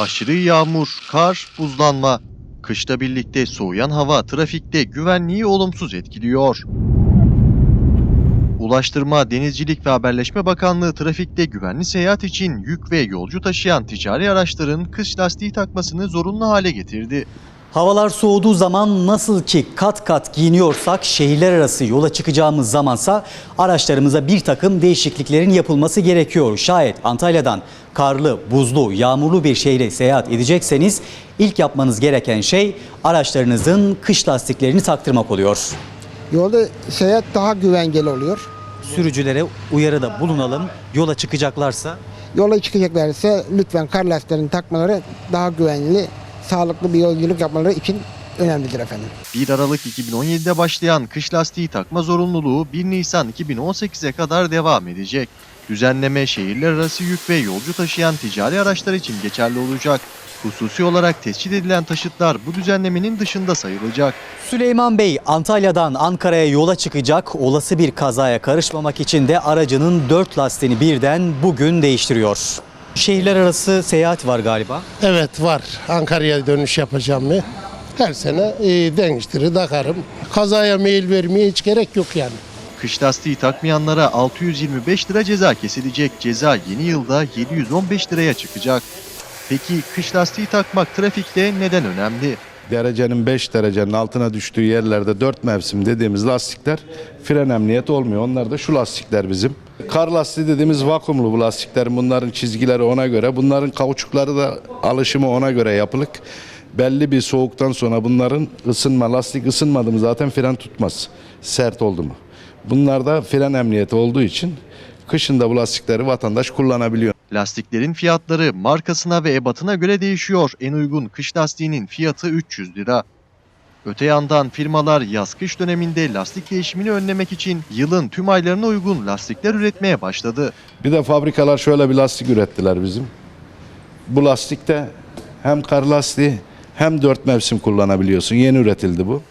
Aşırı yağmur, kar, buzlanma. Kışla birlikte soğuyan hava trafikte güvenliği olumsuz etkiliyor. Ulaştırma, Denizcilik ve Haberleşme Bakanlığı trafikte güvenli seyahat için yük ve yolcu taşıyan ticari araçların kış lastiği takmasını zorunlu hale getirdi. Havalar soğuduğu zaman nasıl ki kat kat giyiniyorsak şehirler arası yola çıkacağımız zamansa araçlarımıza bir takım değişikliklerin yapılması gerekiyor. Şayet Antalya'dan karlı, buzlu, yağmurlu bir şehre seyahat edecekseniz ilk yapmanız gereken şey araçlarınızın kış lastiklerini taktırmak oluyor. Yolda seyahat daha güvenceli oluyor. Sürücülere uyarıda bulunalım. Yola çıkacaklarsa Yola çıkacaklarsa lütfen kar lastiklerini takmaları daha güvenli, sağlıklı bir yolculuk yapmaları için önemlidir efendim. 1 Aralık 2017'de başlayan kış lastiği takma zorunluluğu 1 Nisan 2018'e kadar devam edecek. Düzenleme şehirler arası yük ve yolcu taşıyan ticari araçlar için geçerli olacak. Hususi olarak tescil edilen taşıtlar bu düzenlemenin dışında sayılacak. Süleyman Bey Antalya'dan Ankara'ya yola çıkacak. Olası bir kazaya karışmamak için de aracının dört lastiğini birden bugün değiştiriyor. Şehirler arası seyahat var galiba. Evet var. Ankara'ya dönüş yapacağım mı? Her sene e, değiştirir takarım. Kazaya meyil vermeye hiç gerek yok yani. Kış lastiği takmayanlara 625 lira ceza kesilecek. Ceza yeni yılda 715 liraya çıkacak. Peki kış lastiği takmak trafikte neden önemli? Derecenin 5 derecenin altına düştüğü yerlerde 4 mevsim dediğimiz lastikler fren emniyet olmuyor. Onlar da şu lastikler bizim. Kar lastiği dediğimiz vakumlu bu lastikler. Bunların çizgileri ona göre. Bunların kauçukları da alışımı ona göre yapılık. Belli bir soğuktan sonra bunların ısınma, lastik ısınmadı mı zaten fren tutmaz. Sert oldu mu. Bunlarda fren emniyeti olduğu için kışında bu lastikleri vatandaş kullanabiliyor. Lastiklerin fiyatları markasına ve ebatına göre değişiyor. En uygun kış lastiğinin fiyatı 300 lira. Öte yandan firmalar yaz-kış döneminde lastik değişimini önlemek için yılın tüm aylarına uygun lastikler üretmeye başladı. Bir de fabrikalar şöyle bir lastik ürettiler bizim. Bu lastikte hem kar lastiği hem dört mevsim kullanabiliyorsun. Yeni üretildi bu.